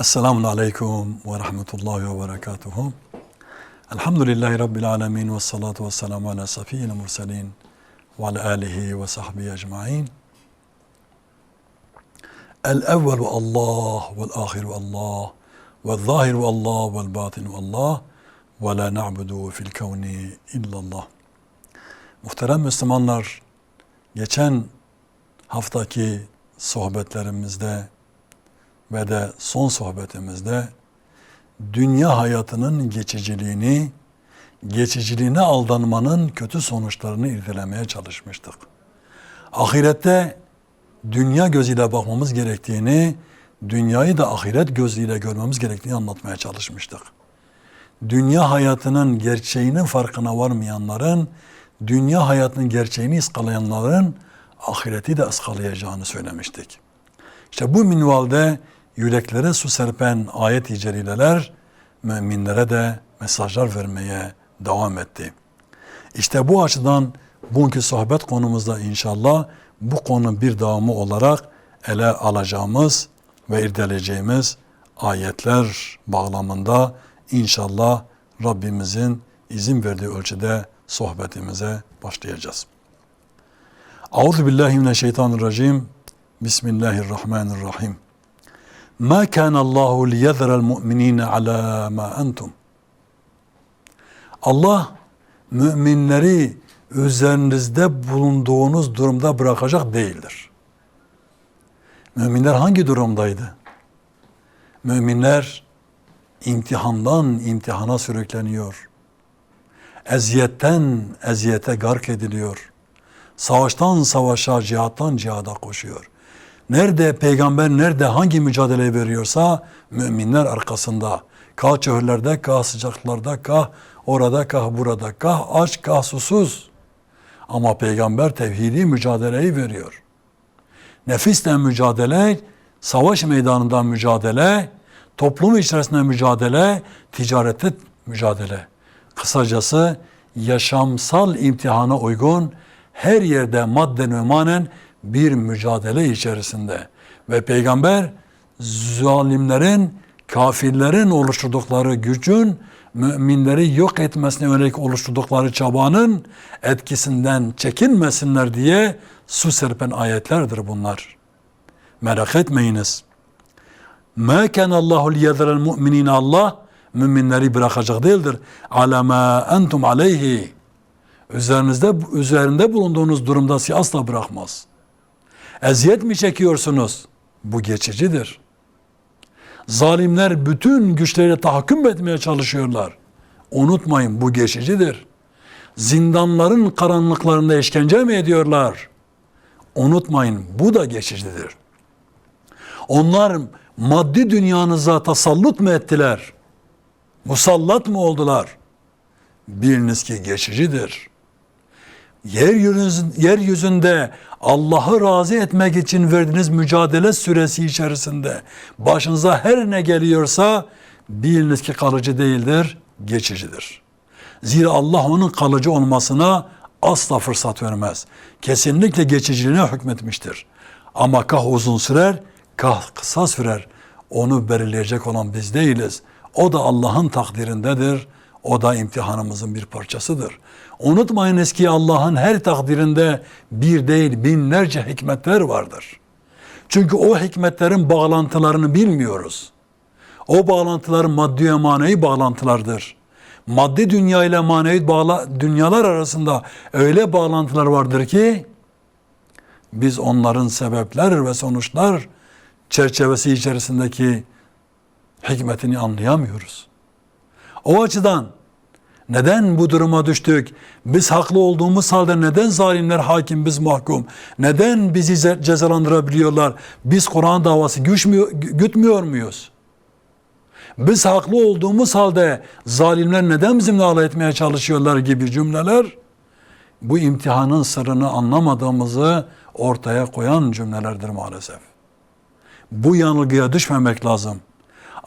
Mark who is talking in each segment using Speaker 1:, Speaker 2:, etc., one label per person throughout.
Speaker 1: Esselamun Aleyküm ve Rahmetullahi ve Berekatuhu. Elhamdülillahi Rabbil Alemin ve salatu ve selamu ala safiyyina murselin ve ala alihi ve sahbihi ecma'in. El-evvelu Allah vel ahiru Allah ve zahiru Allah vel batinu Allah ve la na'budu fil kevni illallah. Muhterem Müslümanlar, geçen haftaki sohbetlerimizde ve de son sohbetimizde dünya hayatının geçiciliğini, geçiciliğine aldanmanın kötü sonuçlarını irdelemeye çalışmıştık. Ahirette dünya gözüyle bakmamız gerektiğini, dünyayı da ahiret gözüyle görmemiz gerektiğini anlatmaya çalışmıştık. Dünya hayatının gerçeğinin farkına varmayanların, dünya hayatının gerçeğini ıskalayanların ahireti de ıskalayacağını söylemiştik. İşte bu minvalde yüreklere su serpen ayet-i celileler müminlere de mesajlar vermeye devam etti. İşte bu açıdan bugünkü sohbet konumuzda inşallah bu konu bir devamı olarak ele alacağımız ve irdeleyeceğimiz ayetler bağlamında inşallah Rabbimizin izin verdiği ölçüde sohbetimize başlayacağız. Euzu billahi mineşşeytanirracim. Bismillahirrahmanirrahim. Ma kana Allahu liyezra'l mu'minina ala ma entum. Allah müminleri üzerinizde bulunduğunuz durumda bırakacak değildir. Müminler hangi durumdaydı? Müminler imtihandan imtihana sürükleniyor. Eziyetten eziyete gark ediliyor. Savaştan savaşa, cihattan cihada koşuyor. Nerede peygamber nerede hangi mücadele veriyorsa müminler arkasında. Kah çöllerde, kah sıcaklarda, kah orada, kah burada, kah aç, kah susuz. Ama peygamber tevhidi mücadeleyi veriyor. Nefisle mücadele, savaş meydanında mücadele, toplum içerisinde mücadele, ticarette mücadele. Kısacası yaşamsal imtihana uygun her yerde madden ve manen bir mücadele içerisinde ve peygamber zalimlerin, kafirlerin oluşturdukları gücün müminleri yok etmesine yönelik oluşturdukları çabanın etkisinden çekinmesinler diye su serpen ayetlerdir bunlar. Merak etmeyiniz. Mâ kenallâhu liyedrel mu'minine Allah müminleri bırakacak değildir. Ala mâ entum aleyhi üzerinizde üzerinde bulunduğunuz durumda sizi asla bırakmaz. Eziyet mi çekiyorsunuz? Bu geçicidir. Zalimler bütün güçleriyle tahakküm etmeye çalışıyorlar. Unutmayın bu geçicidir. Zindanların karanlıklarında işkence mi ediyorlar? Unutmayın bu da geçicidir. Onlar maddi dünyanıza tasallut mu ettiler? Musallat mı oldular? Biliniz ki geçicidir yeryüzünde, yeryüzünde Allah'ı razı etmek için verdiğiniz mücadele süresi içerisinde başınıza her ne geliyorsa biliniz ki kalıcı değildir, geçicidir. Zira Allah onun kalıcı olmasına asla fırsat vermez. Kesinlikle geçiciliğine hükmetmiştir. Ama kah uzun sürer, kah kısa sürer. Onu belirleyecek olan biz değiliz. O da Allah'ın takdirindedir. O da imtihanımızın bir parçasıdır. Unutmayınız ki Allah'ın her takdirinde bir değil binlerce hikmetler vardır. Çünkü o hikmetlerin bağlantılarını bilmiyoruz. O bağlantılar maddi ve manevi bağlantılardır. Maddi dünya ile manevi bağla, dünyalar arasında öyle bağlantılar vardır ki biz onların sebepler ve sonuçlar çerçevesi içerisindeki hikmetini anlayamıyoruz. O açıdan neden bu duruma düştük? Biz haklı olduğumuz halde neden zalimler hakim, biz mahkum? Neden bizi cezalandırabiliyorlar? Biz Kur'an davası güçmüyor, gütmüyor muyuz? Biz haklı olduğumuz halde zalimler neden bizimle alay etmeye çalışıyorlar gibi cümleler bu imtihanın sırrını anlamadığımızı ortaya koyan cümlelerdir maalesef. Bu yanılgıya düşmemek lazım.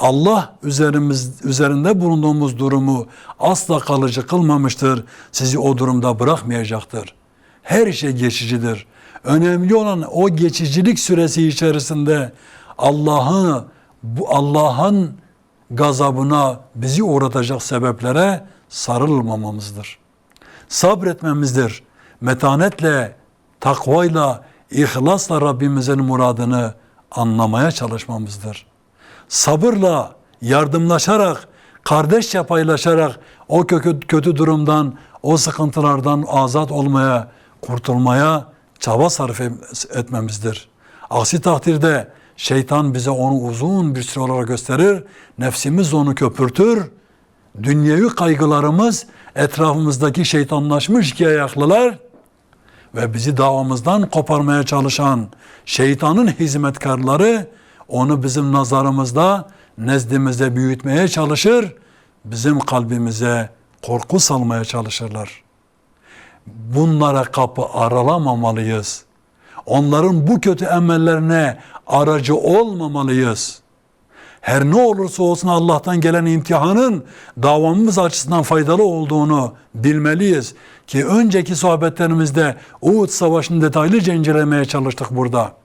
Speaker 1: Allah üzerimiz üzerinde bulunduğumuz durumu asla kalıcı kılmamıştır. Sizi o durumda bırakmayacaktır. Her şey geçicidir. Önemli olan o geçicilik süresi içerisinde Allah'ı bu Allah'ın gazabına bizi uğratacak sebeplere sarılmamamızdır. Sabretmemizdir. Metanetle, takvayla, ihlasla Rabbimizin muradını anlamaya çalışmamızdır. Sabırla, yardımlaşarak, kardeşçe paylaşarak o kötü, kötü durumdan, o sıkıntılardan azat olmaya, kurtulmaya çaba sarf etmemizdir. Aksi takdirde şeytan bize onu uzun bir süre olarak gösterir, nefsimiz onu köpürtür, dünyevi kaygılarımız etrafımızdaki şeytanlaşmış iki ayaklılar ve bizi davamızdan koparmaya çalışan şeytanın hizmetkarları onu bizim nazarımızda, nezdimizde büyütmeye çalışır, bizim kalbimize korku salmaya çalışırlar. Bunlara kapı aralamamalıyız. Onların bu kötü emellerine aracı olmamalıyız. Her ne olursa olsun Allah'tan gelen imtihanın davamımız açısından faydalı olduğunu bilmeliyiz. Ki önceki sohbetlerimizde Uhud Savaşı'nı detaylıca incelemeye çalıştık burada.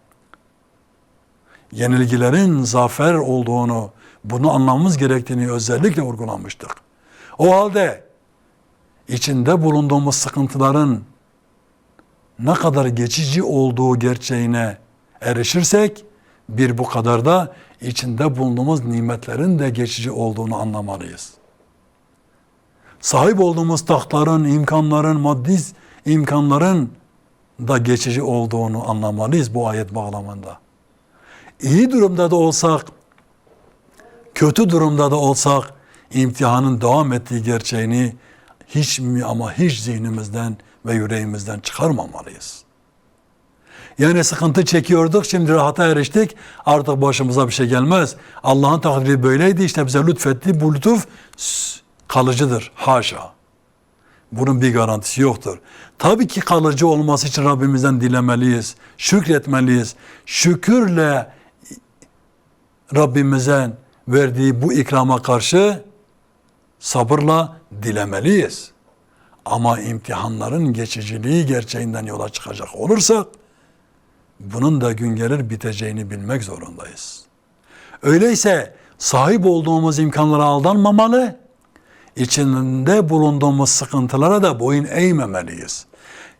Speaker 1: Yenilgilerin zafer olduğunu, bunu anlamamız gerektiğini özellikle vurgulamıştık. O halde içinde bulunduğumuz sıkıntıların ne kadar geçici olduğu gerçeğine erişirsek bir bu kadar da içinde bulunduğumuz nimetlerin de geçici olduğunu anlamalıyız. Sahip olduğumuz tahtların, imkanların, maddi imkanların da geçici olduğunu anlamalıyız bu ayet bağlamında. İyi durumda da olsak, kötü durumda da olsak imtihanın devam ettiği gerçeğini hiç mi ama hiç zihnimizden ve yüreğimizden çıkarmamalıyız. Yani sıkıntı çekiyorduk, şimdi rahata eriştik. Artık başımıza bir şey gelmez. Allah'ın takdiri böyleydi, işte bize lütfetti. Bu lütuf kalıcıdır. Haşa. Bunun bir garantisi yoktur. Tabii ki kalıcı olması için Rabbimizden dilemeliyiz. Şükretmeliyiz. Şükürle Rabbimizden verdiği bu ikrama karşı sabırla dilemeliyiz. Ama imtihanların geçiciliği gerçeğinden yola çıkacak olursak bunun da gün gelir biteceğini bilmek zorundayız. Öyleyse sahip olduğumuz imkanlara aldanmamalı, içinde bulunduğumuz sıkıntılara da boyun eğmemeliyiz.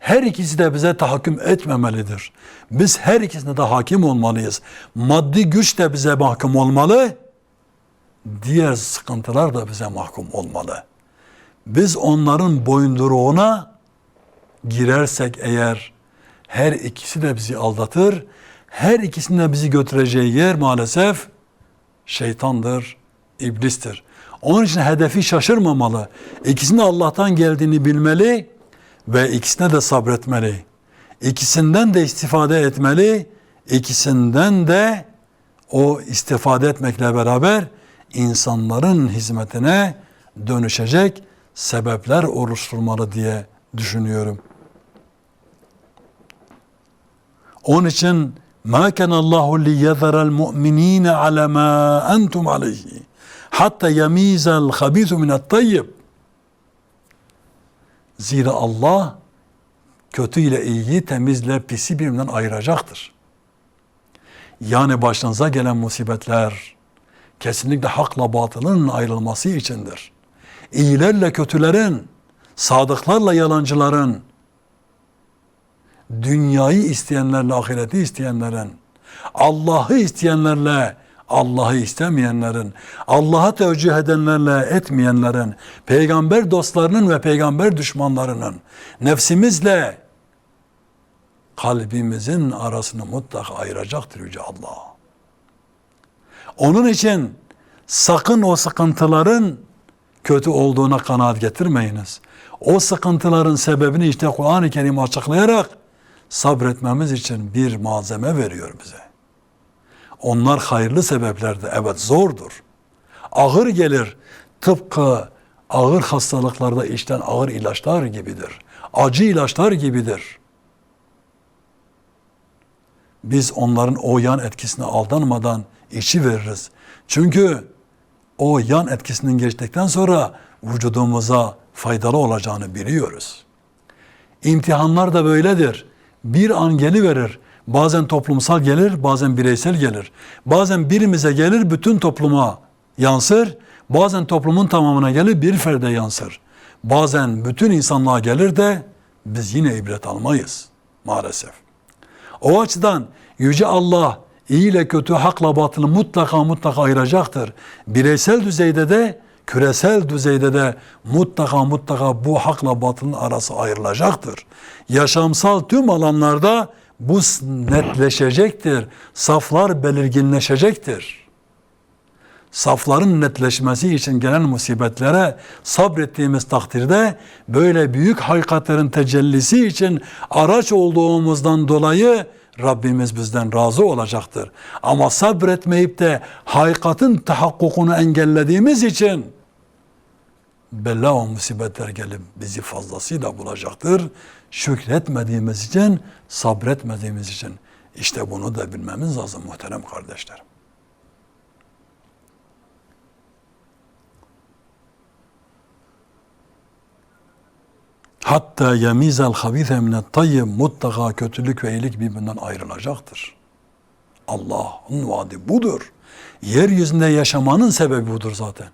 Speaker 1: Her ikisi de bize tahakküm etmemelidir. Biz her ikisine de hakim olmalıyız. Maddi güç de bize mahkum olmalı, diğer sıkıntılar da bize mahkum olmalı. Biz onların boyunduruğuna girersek eğer her ikisi de bizi aldatır. Her ikisinin de bizi götüreceği yer maalesef şeytandır, iblistir. Onun için hedefi şaşırmamalı. İkisinin Allah'tan geldiğini bilmeli ve ikisine de sabretmeli. İkisinden de istifade etmeli. İkisinden de o istifade etmekle beraber insanların hizmetine dönüşecek sebepler oluşturmalı diye düşünüyorum. Onun için ma kana Allahu li yezera'l mu'minina ala ma entum alayhi hatta yemiza'l habisu min't. Zira Allah kötü ile iyiyi, temizle pisi birbirinden ayıracaktır. Yani başınıza gelen musibetler kesinlikle hakla batılın ayrılması içindir. İyilerle kötülerin, sadıklarla yalancıların, dünyayı isteyenlerle ahireti isteyenlerin, Allah'ı isteyenlerle Allah'ı istemeyenlerin, Allah'a teveccüh edenlerle etmeyenlerin, peygamber dostlarının ve peygamber düşmanlarının, nefsimizle kalbimizin arasını mutlaka ayıracaktır Yüce Allah. Onun için sakın o sıkıntıların kötü olduğuna kanaat getirmeyiniz. O sıkıntıların sebebini işte Kur'an-ı Kerim açıklayarak sabretmemiz için bir malzeme veriyor bize. Onlar hayırlı sebeplerdi. Evet zordur. Ağır gelir. Tıpkı ağır hastalıklarda içten ağır ilaçlar gibidir. Acı ilaçlar gibidir. Biz onların o yan etkisine aldanmadan içi veririz. Çünkü o yan etkisinin geçtikten sonra vücudumuza faydalı olacağını biliyoruz. İmtihanlar da böyledir bir an geliverir. Bazen toplumsal gelir, bazen bireysel gelir. Bazen birimize gelir, bütün topluma yansır. Bazen toplumun tamamına gelir, bir ferde yansır. Bazen bütün insanlığa gelir de biz yine ibret almayız maalesef. O açıdan Yüce Allah iyi ile kötü, hakla batılı mutlaka mutlaka ayıracaktır. Bireysel düzeyde de, küresel düzeyde de mutlaka mutlaka bu hakla batılın arası ayrılacaktır. Yaşamsal tüm alanlarda bu netleşecektir. Saflar belirginleşecektir. Safların netleşmesi için gelen musibetlere sabrettiğimiz takdirde böyle büyük hakikatlerin tecellisi için araç olduğumuzdan dolayı Rabbimiz bizden razı olacaktır. Ama sabretmeyip de hakikatin tahakkukunu engellediğimiz için bela o musibetler gelip bizi fazlasıyla bulacaktır. Şükretmediğimiz için, sabretmediğimiz için. İşte bunu da bilmemiz lazım muhterem kardeşlerim. Hatta yemizel habise minet tayyib mutlaka kötülük ve iyilik birbirinden ayrılacaktır. Allah'ın vaadi budur. Yeryüzünde yaşamanın sebebi budur zaten.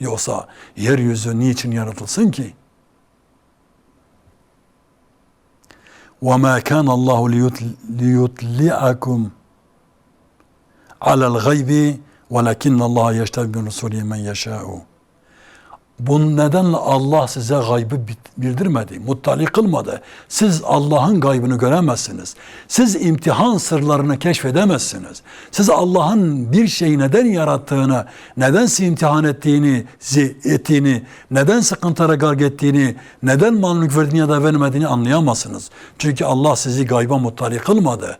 Speaker 1: Yoksa yeryüzü niçin yaratılsın ki? وَمَا كَانَ اللّٰهُ لِيُطْلِعَكُمْ عَلَى الْغَيْبِ وَلَكِنَّ اللّٰهَ يَشْتَبِ بِرُسُولِهِ مَنْ يَشَاءُ bunun nedenle Allah size gaybı bildirmedi, muttali kılmadı. Siz Allah'ın gaybını göremezsiniz. Siz imtihan sırlarını keşfedemezsiniz. Siz Allah'ın bir şeyi neden yarattığını, neden sizi imtihan ettiğini, ettiğini, neden sıkıntılara garg ettiğini, neden mallık verdiğini ya da vermediğini anlayamazsınız. Çünkü Allah sizi gayba muttali kılmadı.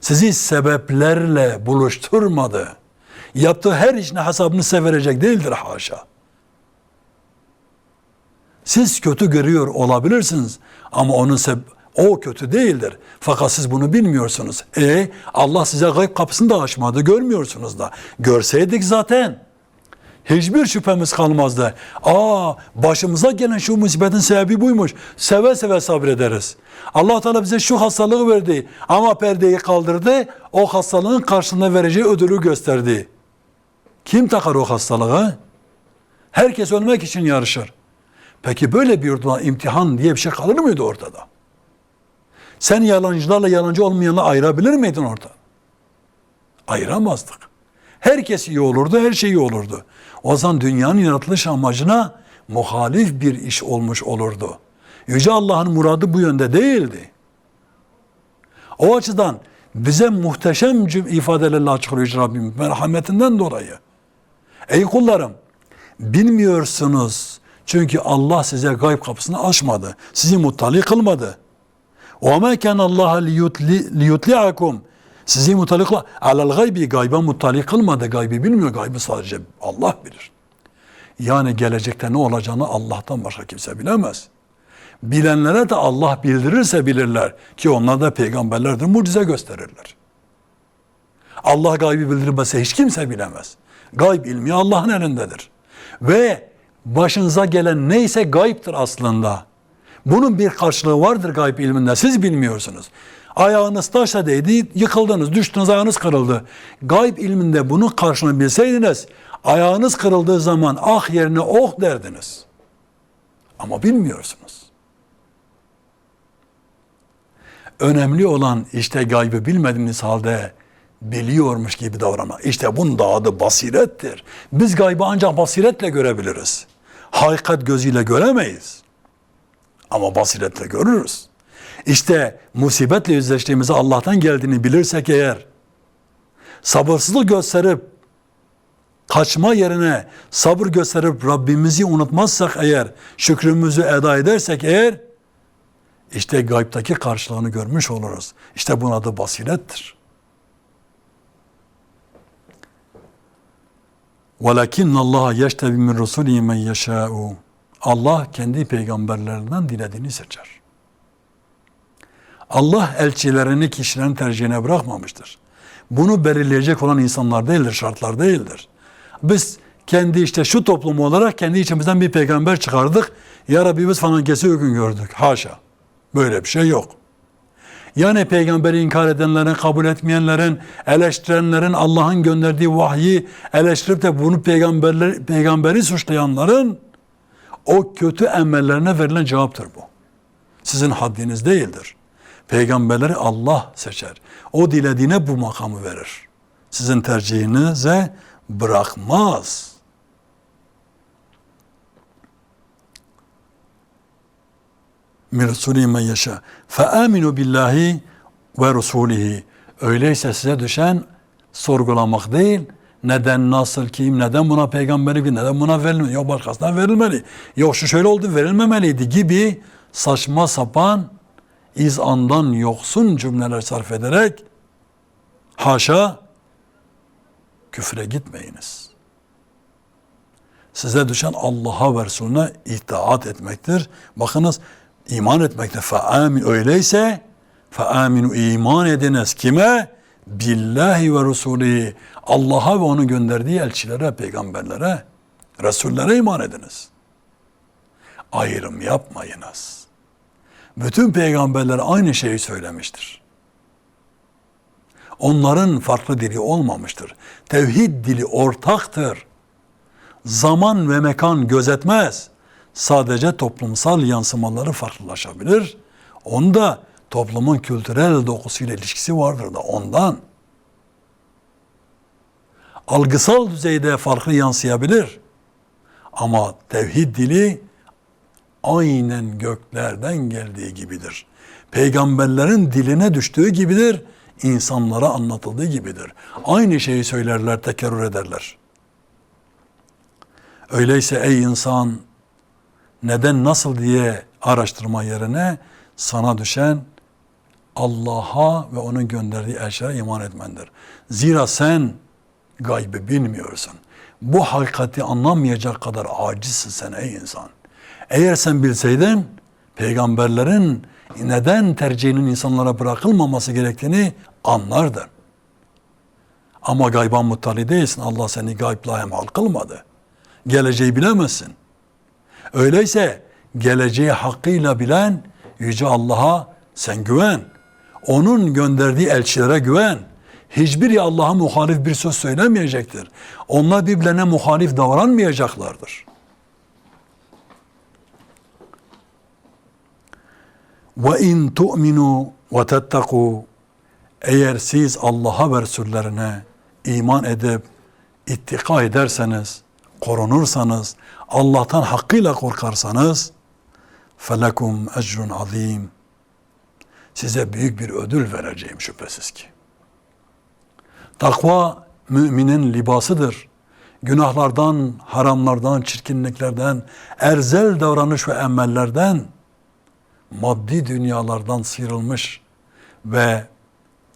Speaker 1: Sizi sebeplerle buluşturmadı. Yaptığı her işin hesabını size verecek değildir haşa. Siz kötü görüyor olabilirsiniz ama onun seb o kötü değildir. Fakat siz bunu bilmiyorsunuz. E Allah size gayb kapısını da açmadı, görmüyorsunuz da. Görseydik zaten hiçbir şüphemiz kalmazdı. Aa başımıza gelen şu musibetin sebebi buymuş. Seve seve sabrederiz. Allah Teala bize şu hastalığı verdi ama perdeyi kaldırdı. O hastalığın karşılığında vereceği ödülü gösterdi. Kim takar o hastalığı? Herkes ölmek için yarışır. Peki böyle bir durumda imtihan diye bir şey kalır mıydı ortada? Sen yalancılarla yalancı olmayanla ayırabilir miydin orada? Ayıramazdık. Herkes iyi olurdu, her şey iyi olurdu. O zaman dünyanın yaratılış amacına muhalif bir iş olmuş olurdu. Yüce Allah'ın muradı bu yönde değildi. O açıdan bize muhteşem ifadelerle açıklıyor Rabbim merhametinden dolayı. Ey kullarım bilmiyorsunuz çünkü Allah size gayb kapısını açmadı. Sizi muttali kılmadı. وَمَا كَانَ اللّٰهَ لِيُطْلِعَكُمْ Sizi muttali kılmadı. Alel gaybi gayba muttali kılmadı. Gaybi bilmiyor. Gaybı sadece Allah bilir. Yani gelecekte ne olacağını Allah'tan başka kimse bilemez. Bilenlere de Allah bildirirse bilirler ki onlar da peygamberlerdir, mucize gösterirler. Allah gaybi bildirmese hiç kimse bilemez. Gayb ilmi Allah'ın elindedir. Ve başınıza gelen neyse gayiptir aslında. Bunun bir karşılığı vardır gayb ilminde. Siz bilmiyorsunuz. Ayağınız taşa değdi, yıkıldınız, düştünüz, ayağınız kırıldı. Gayb ilminde bunun karşılığını bilseydiniz, ayağınız kırıldığı zaman ah yerine oh derdiniz. Ama bilmiyorsunuz. Önemli olan işte gaybı bilmediğiniz halde biliyormuş gibi davranmak. İşte bunun da adı basirettir. Biz gaybı ancak basiretle görebiliriz. Hakikat gözüyle göremeyiz. Ama basiretle görürüz. İşte musibetle yüzleştiğimizde Allah'tan geldiğini bilirsek eğer, sabırsızlık gösterip, kaçma yerine sabır gösterip Rabbimizi unutmazsak eğer, şükrümüzü eda edersek eğer, işte gaybtaki karşılığını görmüş oluruz. İşte bunun adı basirettir. وَلَكِنَّ اللّٰهَ يَشْتَبِ مِنْ رُسُولِهِ مَنْ يَشَاءُ Allah kendi peygamberlerinden dilediğini seçer. Allah elçilerini kişilerin tercihine bırakmamıştır. Bunu belirleyecek olan insanlar değildir, şartlar değildir. Biz kendi işte şu toplum olarak kendi içimizden bir peygamber çıkardık. Ya Rabbi biz falan kesi hüküm gördük. Haşa. Böyle bir şey yok. Yani peygamberi inkar edenlerin, kabul etmeyenlerin, eleştirenlerin, Allah'ın gönderdiği vahyi eleştirip de bunu peygamberler, peygamberi suçlayanların o kötü emellerine verilen cevaptır bu. Sizin haddiniz değildir. Peygamberleri Allah seçer. O dilediğine bu makamı verir. Sizin tercihinize bırakmaz. Min Resulü men yaşa. Fe aminu billahi ve Resulihi. Öyleyse size düşen sorgulamak değil, neden, nasıl, kim, neden buna peygamberi, neden buna verilmeli, yok başkasına verilmeli, yok şu şöyle oldu verilmemeliydi gibi saçma sapan izandan yoksun cümleler sarf ederek haşa küfre gitmeyiniz. Size düşen Allah'a ve Resulüne itaat etmektir. Bakınız iman etmekte feamin öyleyse feaminu iman ediniz kime? Billahi ve Resulü Allah'a ve onun gönderdiği elçilere, peygamberlere, Resullere iman ediniz. Ayrım yapmayınız. Bütün peygamberler aynı şeyi söylemiştir. Onların farklı dili olmamıştır. Tevhid dili ortaktır. Zaman ve mekan gözetmez sadece toplumsal yansımaları farklılaşabilir. Onda toplumun kültürel dokusuyla ilişkisi vardır da ondan. Algısal düzeyde farklı yansıyabilir. Ama tevhid dili aynen göklerden geldiği gibidir. Peygamberlerin diline düştüğü gibidir. insanlara anlatıldığı gibidir. Aynı şeyi söylerler, tekerrür ederler. Öyleyse ey insan neden nasıl diye araştırma yerine sana düşen Allah'a ve onun gönderdiği elçilere iman etmendir. Zira sen gaybı bilmiyorsun. Bu hakikati anlamayacak kadar acizsin sen ey insan. Eğer sen bilseydin peygamberlerin neden tercihinin insanlara bırakılmaması gerektiğini anlardın. Ama gayban muttali değilsin. Allah seni gaybla hemal kılmadı. Geleceği bilemezsin. Öyleyse geleceği hakkıyla bilen Yüce Allah'a sen güven. Onun gönderdiği elçilere güven. Hiçbiri Allah'a muhalif bir söz söylemeyecektir. Onlar birbirlerine muhalif davranmayacaklardır. Ve in tu'minu ve tettaku eğer siz Allah'a ve Resullerine iman edip ittika ederseniz, korunursanız, Allah'tan hakkıyla korkarsanız felekum ecrun azim size büyük bir ödül vereceğim şüphesiz ki. Takva müminin libasıdır. Günahlardan, haramlardan, çirkinliklerden, erzel davranış ve emellerden, maddi dünyalardan sıyrılmış ve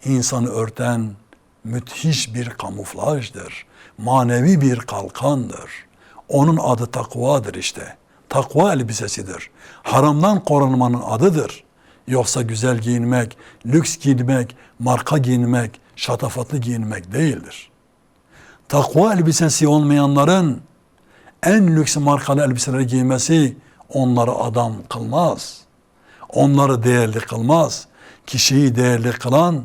Speaker 1: insanı örten müthiş bir kamuflajdır. Manevi bir kalkandır. Onun adı takvadır işte. Takva elbisesidir. Haramdan korunmanın adıdır. Yoksa güzel giyinmek, lüks giyinmek, marka giyinmek, şatafatlı giyinmek değildir. Takva elbisesi olmayanların en lüks markalı elbiseleri giymesi onları adam kılmaz. Onları değerli kılmaz. Kişiyi değerli kılan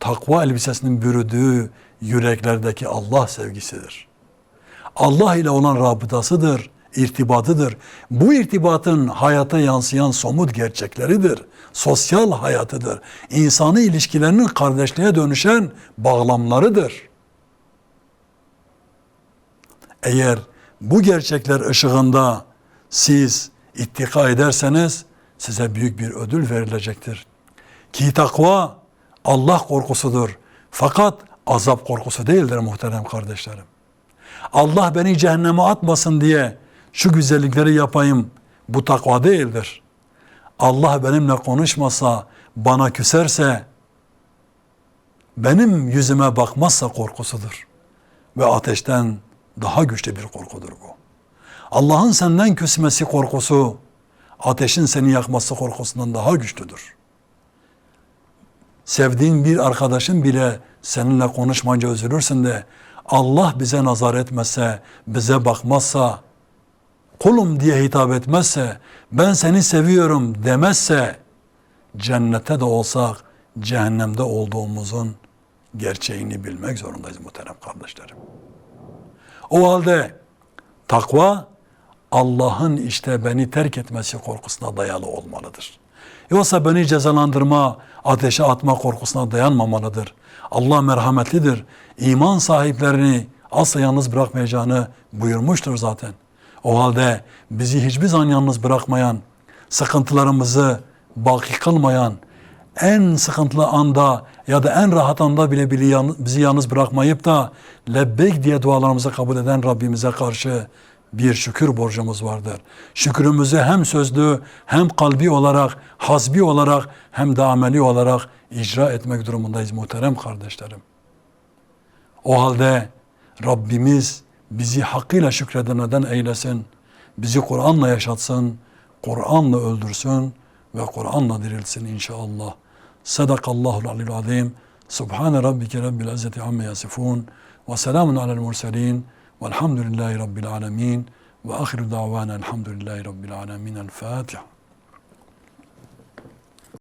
Speaker 1: takva elbisesinin bürüdüğü yüreklerdeki Allah sevgisidir. Allah ile olan rabıtasıdır, irtibatıdır. Bu irtibatın hayata yansıyan somut gerçekleridir. Sosyal hayatıdır. İnsani ilişkilerinin kardeşliğe dönüşen bağlamlarıdır. Eğer bu gerçekler ışığında siz ittika ederseniz size büyük bir ödül verilecektir. Ki takva Allah korkusudur. Fakat azap korkusu değildir muhterem kardeşlerim. Allah beni cehenneme atmasın diye şu güzellikleri yapayım bu takva değildir. Allah benimle konuşmasa, bana küserse, benim yüzüme bakmazsa korkusudur. Ve ateşten daha güçlü bir korkudur bu. Allah'ın senden küsmesi korkusu, ateşin seni yakması korkusundan daha güçlüdür. Sevdiğin bir arkadaşın bile seninle konuşmayınca üzülürsün de Allah bize nazar etmezse, bize bakmazsa, kulum diye hitap etmezse, ben seni seviyorum demezse, cennette de olsak cehennemde olduğumuzun gerçeğini bilmek zorundayız muhterem kardeşlerim. O halde takva Allah'ın işte beni terk etmesi korkusuna dayalı olmalıdır. Yoksa beni cezalandırma, ateşe atma korkusuna dayanmamalıdır. Allah merhametlidir. İman sahiplerini asla yalnız bırakmayacağını buyurmuştur zaten. O halde bizi hiçbir zaman yalnız bırakmayan, sıkıntılarımızı baki kılmayan, en sıkıntılı anda ya da en rahat anda bile bizi yalnız bırakmayıp da lebbeyk diye dualarımızı kabul eden Rabbimize karşı bir şükür borcumuz vardır. Şükrümüzü hem sözlü hem kalbi olarak, hasbi olarak hem de ameli olarak icra etmek durumundayız muhterem kardeşlerim. O halde Rabbimiz bizi hakkıyla şükredenlerden eylesin. Bizi Kur'an'la yaşatsın, Kur'an'la öldürsün ve Kur'an'la dirilsin inşallah. Sadakallahul aliyyul azim. Subhane rabbike rabbil izzeti amme yasifun. Ve selamun alel murselin. Velhamdülillahi rabbil alemin. Ve ahiru davana elhamdülillahi rabbil alemin. El Fatiha.